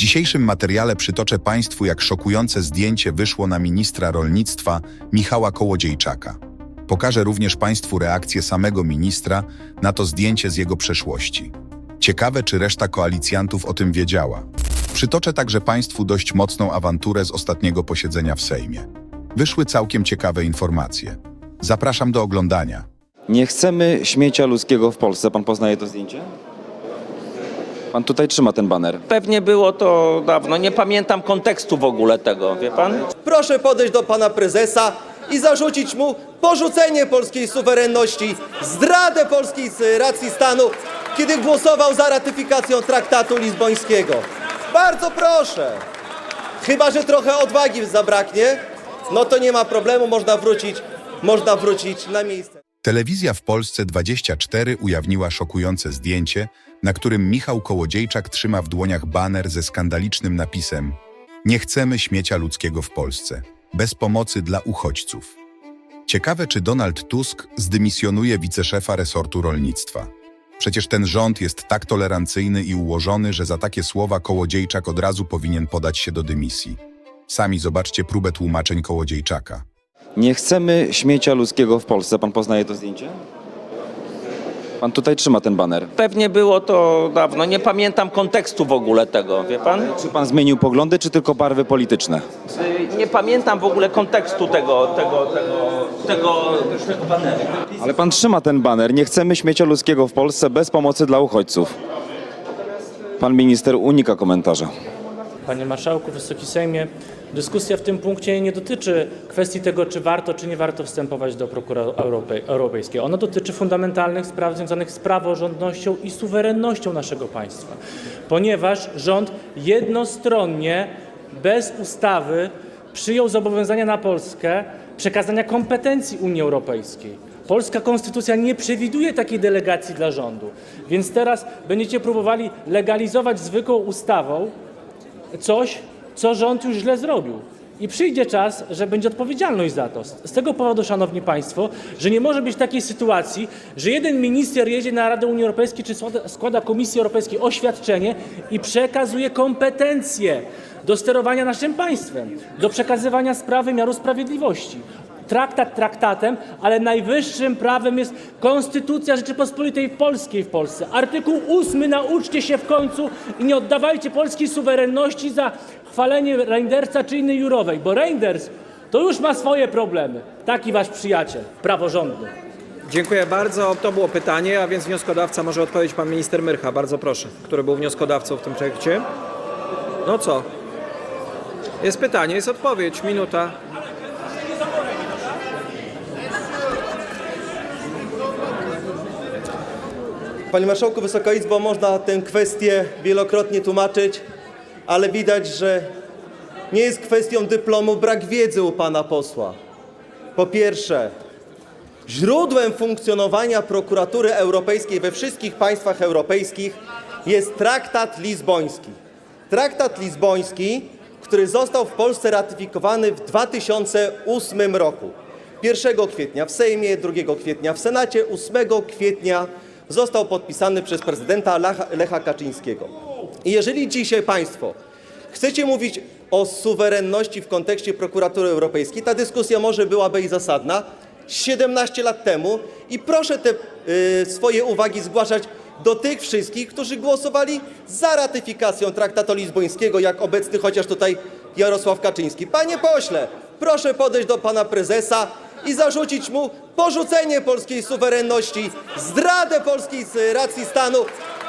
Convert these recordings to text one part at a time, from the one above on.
dzisiejszym materiale przytoczę Państwu, jak szokujące zdjęcie wyszło na ministra rolnictwa Michała Kołodziejczaka. Pokażę również Państwu reakcję samego ministra na to zdjęcie z jego przeszłości. Ciekawe, czy reszta koalicjantów o tym wiedziała. Przytoczę także Państwu dość mocną awanturę z ostatniego posiedzenia w Sejmie. Wyszły całkiem ciekawe informacje. Zapraszam do oglądania. Nie chcemy śmiecia ludzkiego w Polsce. Pan poznaje to zdjęcie? Pan tutaj trzyma ten baner. Pewnie było to dawno, nie pamiętam kontekstu w ogóle tego, wie pan? Proszę podejść do pana prezesa i zarzucić mu porzucenie polskiej suwerenności, zdradę polskiej z racji stanu, kiedy głosował za ratyfikacją traktatu lizbońskiego. Bardzo proszę. Chyba, że trochę odwagi zabraknie, no to nie ma problemu, można wrócić, można wrócić na miejsce. Telewizja w Polsce 24 ujawniła szokujące zdjęcie, na którym Michał Kołodziejczak trzyma w dłoniach baner ze skandalicznym napisem Nie chcemy śmiecia ludzkiego w Polsce. Bez pomocy dla uchodźców. Ciekawe, czy Donald Tusk zdymisjonuje wiceszefa resortu rolnictwa. Przecież ten rząd jest tak tolerancyjny i ułożony, że za takie słowa Kołodziejczak od razu powinien podać się do dymisji. Sami zobaczcie próbę tłumaczeń Kołodziejczaka. Nie chcemy śmiecia ludzkiego w Polsce. Pan poznaje to zdjęcie? Pan tutaj trzyma ten baner. Pewnie było to dawno, nie pamiętam kontekstu w ogóle tego, wie pan? Czy pan zmienił poglądy, czy tylko barwy polityczne? Y, Nie pamiętam w ogóle kontekstu tego, tego, tego, tego, tego baneru. Ale pan trzyma ten baner. Nie chcemy śmiecia ludzkiego w Polsce bez pomocy dla uchodźców. Pan minister unika komentarza. Panie Marszałku, Wysoki Sejmie, dyskusja w tym punkcie nie dotyczy kwestii tego, czy warto, czy nie warto wstępować do prokuratury Europej- europejskiej. Ona dotyczy fundamentalnych spraw związanych z praworządnością i suwerennością naszego państwa, ponieważ rząd jednostronnie, bez ustawy, przyjął zobowiązania na Polskę przekazania kompetencji Unii Europejskiej. Polska konstytucja nie przewiduje takiej delegacji dla rządu, więc teraz będziecie próbowali legalizować zwykłą ustawą coś, co rząd już źle zrobił. I przyjdzie czas, że będzie odpowiedzialność za to. Z tego powodu, Szanowni Państwo, że nie może być takiej sytuacji, że jeden minister jedzie na Radę Unii Europejskiej czy składa- Komisji Europejskiej oświadczenie i przekazuje kompetencje do sterowania naszym państwem, do przekazywania spraw wymiaru sprawiedliwości. Traktat traktatem, ale najwyższym prawem jest Konstytucja Rzeczypospolitej Polskiej w Polsce. Artykuł 8 nauczcie się w końcu i nie oddawajcie polskiej suwerenności za chwalenie Reindersa czy innej Jurowej, bo Reinders to już ma swoje problemy. Taki wasz przyjaciel, praworządny. Dziękuję bardzo. To było pytanie, a więc wnioskodawca może odpowiedzieć pan minister Myrcha. Bardzo proszę, który był wnioskodawcą w tym projekcie. No co? Jest pytanie, jest odpowiedź. Minuta. Panie Marszałku, Wysoka Izbo, można tę kwestię wielokrotnie tłumaczyć, ale widać, że nie jest kwestią dyplomu brak wiedzy u pana posła. Po pierwsze, źródłem funkcjonowania prokuratury europejskiej we wszystkich państwach europejskich jest traktat lizboński. Traktat lizboński, który został w Polsce ratyfikowany w 2008 roku. 1 kwietnia w Sejmie, 2 kwietnia w Senacie, 8 kwietnia został podpisany przez prezydenta Lecha, Kaczyńskiego. I jeżeli dzisiaj Państwo chcecie mówić o suwerenności w kontekście prokuratury europejskiej, ta dyskusja może byłaby i zasadna 17 lat temu i proszę te y, swoje uwagi zgłaszać do tych wszystkich, którzy głosowali za ratyfikacją traktatu lizbońskiego, jak obecny chociaż tutaj Jarosław Kaczyński. Panie pośle, proszę podejść do pana prezesa i zarzucić mu porzucenie polskiej suwerenności, zdradę polskiej racji stanu,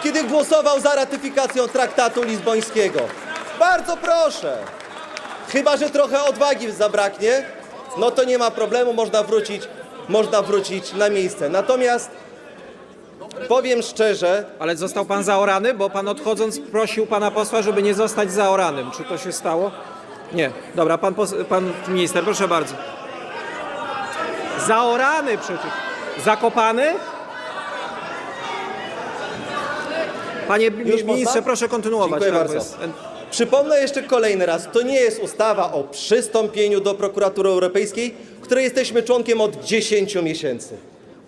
kiedy głosował za ratyfikacją traktatu lizbońskiego. Bardzo proszę. Chyba, że trochę odwagi zabraknie, no to nie ma problemu, można wrócić, można wrócić na miejsce. Natomiast powiem szczerze, Ale został pan zaorany, bo pan odchodząc prosił pana posła, żeby nie zostać zaoranym. Czy to się stało? Nie. Dobra, pan, pan minister, proszę bardzo. Zaorany przecież. Zakopany? Panie Już ministrze, można? proszę kontynuować. Dziękuję Tak, bardzo. jest- Przypomnę jeszcze kolejny raz, to nie jest ustawa o przystąpieniu do prokuratury europejskiej, której jesteśmy członkiem od 10 miesięcy.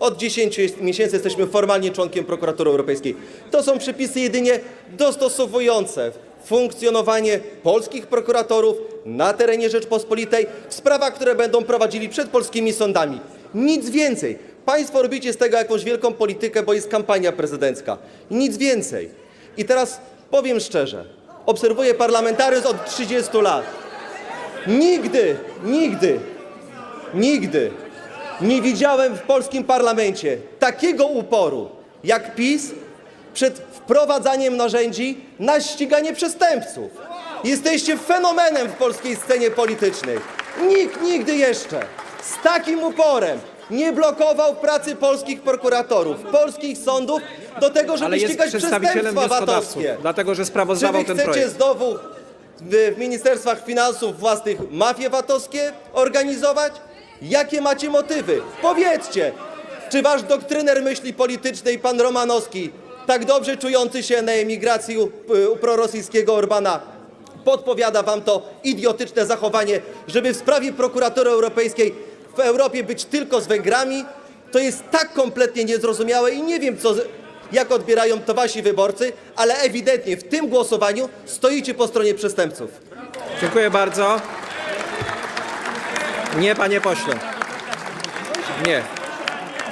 Od 10 jest- miesięcy jesteśmy formalnie członkiem prokuratury europejskiej. To są przepisy jedynie dostosowujące, funkcjonowanie polskich prokuratorów na terenie Rzeczpospolitej w sprawach, które będą prowadzili przed polskimi sądami. Nic więcej. Państwo robicie z tego jakąś wielką politykę, bo jest kampania prezydencka. Nic więcej. I teraz powiem szczerze, obserwuję parlamentaryzm od 30 lat. Nigdy, nigdy, nigdy nie widziałem w polskim parlamencie takiego uporu jak PiS przed wprowadzaniem narzędzi na ściganie przestępców. Jesteście fenomenem w polskiej scenie politycznej. Nikt nigdy jeszcze z takim uporem nie blokował pracy polskich prokuratorów, polskich sądów do tego, żeby Ale jest ścigać przedstawicielem przestępstwa wnioskodawców, VAT-owskie. dlatego że Czy wy sprawozdawał ten chcecie projekt. znowu w, w ministerstwach finansów własnych mafie VAT-owskie organizować? Jakie macie motywy? Powiedzcie, czy wasz doktryner myśli politycznej, pan Romanowski, tak dobrze czujący się na emigracji u, u prorosyjskiego Orbana, podpowiada wam to idiotyczne zachowanie, żeby w sprawie prokuratury europejskiej w Europie być tylko z Węgrami? To jest tak kompletnie niezrozumiałe i nie wiem, co, jak odbierają to wasi wyborcy, ale ewidentnie w tym głosowaniu stoicie po stronie przestępców. Dziękuję bardzo. Nie, panie pośle. Nie.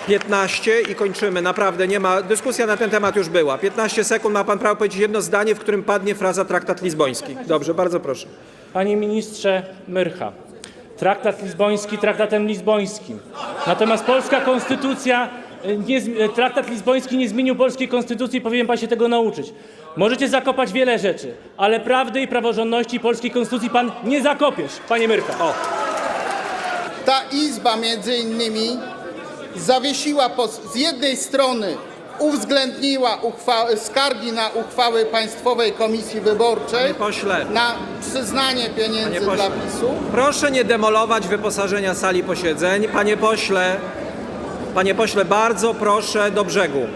15 i kończymy. Naprawdę nie ma. Dyskusja na ten temat już była. 15 sekund ma pan prawo powiedzieć jedno zdanie, w którym padnie fraza traktat lizboński. Dobrze, bardzo proszę. Panie ministrze Myrcha, traktat lizboński traktatem lizbońskim. Natomiast polska konstytucja, y, nie, y, traktat lizboński nie zmienił polskiej konstytucji, powinien pan się tego nauczyć. Możecie zakopać wiele rzeczy, ale prawdy i praworządności polskiej konstytucji pan nie zakopiesz, panie Myrcha. O, Ta izba między innymi zawiesiła z jednej strony uwzględniła skargi na uchwały Państwowej Komisji Wyborczej na przyznanie pieniędzy dla PiSu. Proszę nie demolować wyposażenia sali posiedzeń. Panie pośle, panie pośle, bardzo proszę do brzegu.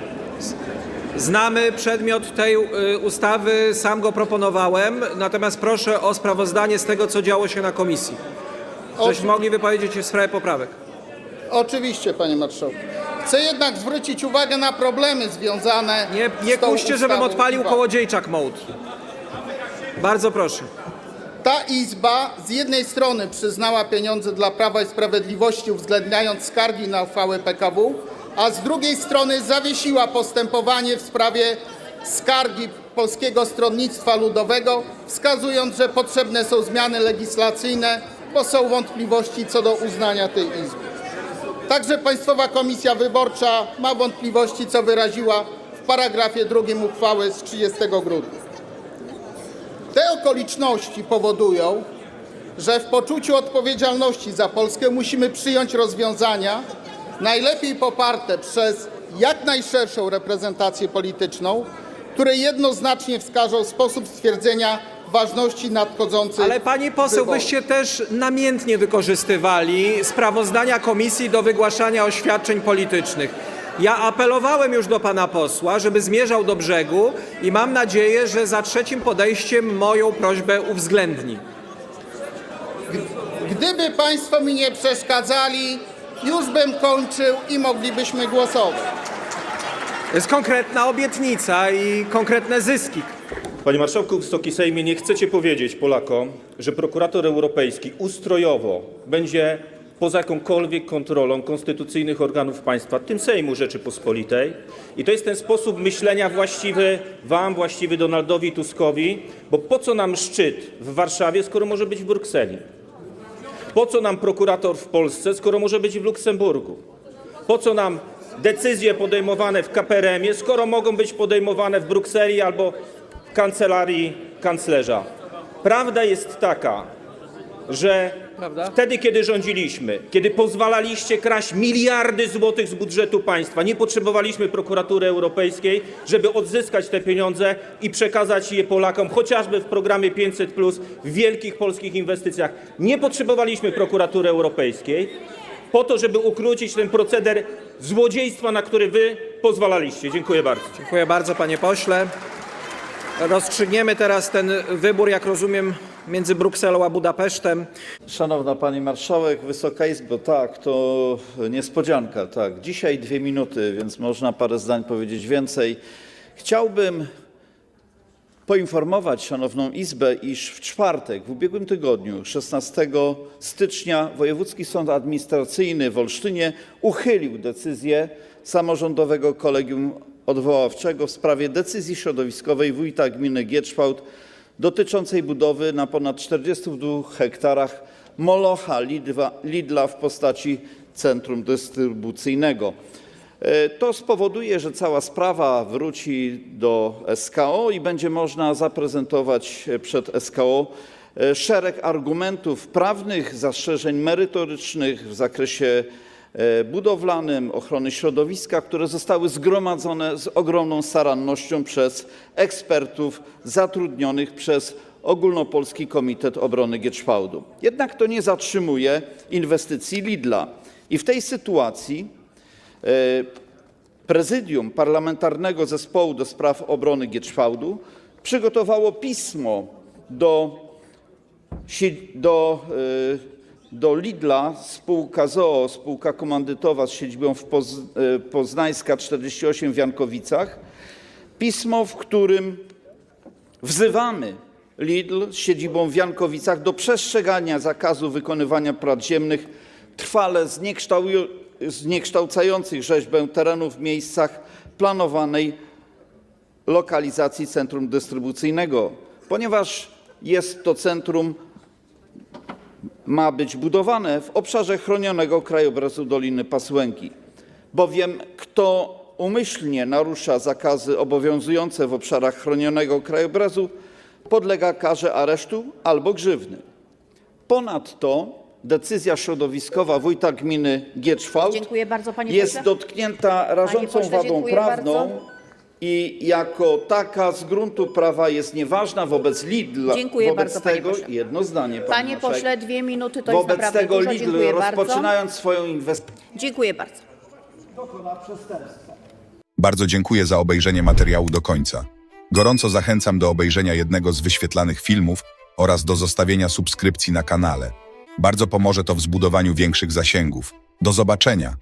Znamy przedmiot tej y, ustawy, sam go proponowałem, natomiast proszę o sprawozdanie z tego, co działo się na komisji. Żeśmy mogli wypowiedzieć się w sprawie poprawek. Oczywiście, panie marszałku. Chcę jednak zwrócić uwagę na problemy związane Nie, nie z tą kuście, żebym ustawą. odpalił kołodziejczak mode. Bardzo proszę. Ta izba z jednej strony przyznała pieniądze dla Prawa i Sprawiedliwości, uwzględniając skargi na uchwałę PKW, a z drugiej strony zawiesiła postępowanie w sprawie skargi Polskiego Stronnictwa Ludowego, wskazując, że potrzebne są zmiany legislacyjne, bo są wątpliwości co do uznania tej izby. Także Państwowa Komisja Wyborcza ma wątpliwości, co wyraziła w paragrafie drugim uchwały z 30 grudnia. Te okoliczności powodują, że w poczuciu odpowiedzialności za Polskę musimy przyjąć rozwiązania najlepiej poparte przez jak najszerszą reprezentację polityczną, które jednoznacznie wskażą sposób stwierdzenia ważności nadchodzących Ale pani poseł, wyborów. wyście też namiętnie wykorzystywali sprawozdania komisji do wygłaszania oświadczeń politycznych. Ja apelowałem już do pana posła, żeby zmierzał do brzegu i mam nadzieję, że za trzecim podejściem moją prośbę uwzględni. Gdyby Państwo mi nie przeszkadzali, już bym kończył i moglibyśmy głosować. To jest konkretna obietnica i konkretne zyski. Panie Marszałku, Wysoki Sejmie, nie chcecie powiedzieć Polakom, że prokurator europejski ustrojowo będzie poza jakąkolwiek kontrolą konstytucyjnych organów państwa, tym Sejmu Rzeczypospolitej. I to jest ten sposób myślenia właściwy Wam, właściwy Donaldowi Tuskowi, bo po co nam szczyt w Warszawie, skoro może być w Brukseli? Po co nam prokurator w Polsce, skoro może być w Luksemburgu? Po co nam decyzje podejmowane w KPRM-ie, skoro mogą być podejmowane w Brukseli albo w kancelarii kanclerza? Prawda jest taka, że Prawda? wtedy, kiedy rządziliśmy, kiedy pozwalaliście kraść miliardy złotych z budżetu państwa, nie potrzebowaliśmy prokuratury europejskiej, żeby odzyskać te pieniądze i przekazać je Polakom, chociażby w programie 500, w wielkich polskich inwestycjach. Nie potrzebowaliśmy prokuratury europejskiej po to, żeby ukrócić ten proceder złodziejstwa, na który wy pozwalaliście. Dziękuję bardzo. Dziękuję bardzo, panie pośle. Rozstrzygniemy teraz ten wybór, jak rozumiem, między Brukselą a Budapesztem. Szanowna Pani Marszałek, Wysoka Izbo, tak, to niespodzianka, tak. Dzisiaj dwie minuty, więc można parę zdań powiedzieć więcej. Chciałbym poinformować Szanowną Izbę, iż w czwartek, w ubiegłym tygodniu, 16 stycznia, Wojewódzki Sąd Administracyjny w Olsztynie uchylił decyzję samorządowego kolegium odwoławczego w sprawie decyzji środowiskowej wójta gminy Gietrzwałd dotyczącej budowy na ponad 42 hektarach molocha Lidla, w postaci centrum dystrybucyjnego. E, To spowoduje, że cała sprawa wróci do SKO i będzie można zaprezentować przed SKO e, szereg argumentów prawnych, zastrzeżeń merytorycznych w zakresie e, budowlanym, ochrony środowiska, które zostały zgromadzone z ogromną starannością przez ekspertów zatrudnionych przez Ogólnopolski Komitet Obrony Gietrzwałdu. Jednak to nie zatrzymuje inwestycji Lidla. I w tej sytuacji e, Prezydium Parlamentarnego Zespołu do Spraw Obrony Gietrzwałdu przygotowało pismo do, do, y, do Lidla, spółka ZOO, spółka komandytowa z siedzibą y, Poznańska 48 w Jankowicach. Pismo, w którym wzywamy Lidl z siedzibą w Jankowicach do przestrzegania zakazu wykonywania prac ziemnych trwale zniekształcających rzeźbę terenów w miejscach planowanej lokalizacji centrum dystrybucyjnego, ponieważ jest to centrum ma być budowane w obszarze chronionego krajobrazu Doliny Pasłęki, bowiem kto umyślnie narusza zakazy obowiązujące w obszarach chronionego krajobrazu, podlega karze aresztu albo grzywny. Ponadto decyzja środowiskowa wójta gminy Gietrzwałd Dziękuję bardzo, panie jest pośle. dotknięta rażącą pośle, wadą dziękuję prawną bardzo. I jako taka z gruntu prawa jest nieważna wobec Lidla. Dziękuję wobec bardzo, panie tego, pośle. jedno zdanie, pani Panie marszałek. pośle, dwie minuty to jest Wobec naprawdę tego dużo. Lidl Dziękuję bardzo. rozpoczynając swoją inwestycję Dziękuję bardzo. Bardzo dziękuję za obejrzenie materiału do końca. Gorąco zachęcam do obejrzenia jednego z wyświetlanych filmów oraz do zostawienia subskrypcji na kanale. Bardzo pomoże to w zbudowaniu większych zasięgów. Do zobaczenia!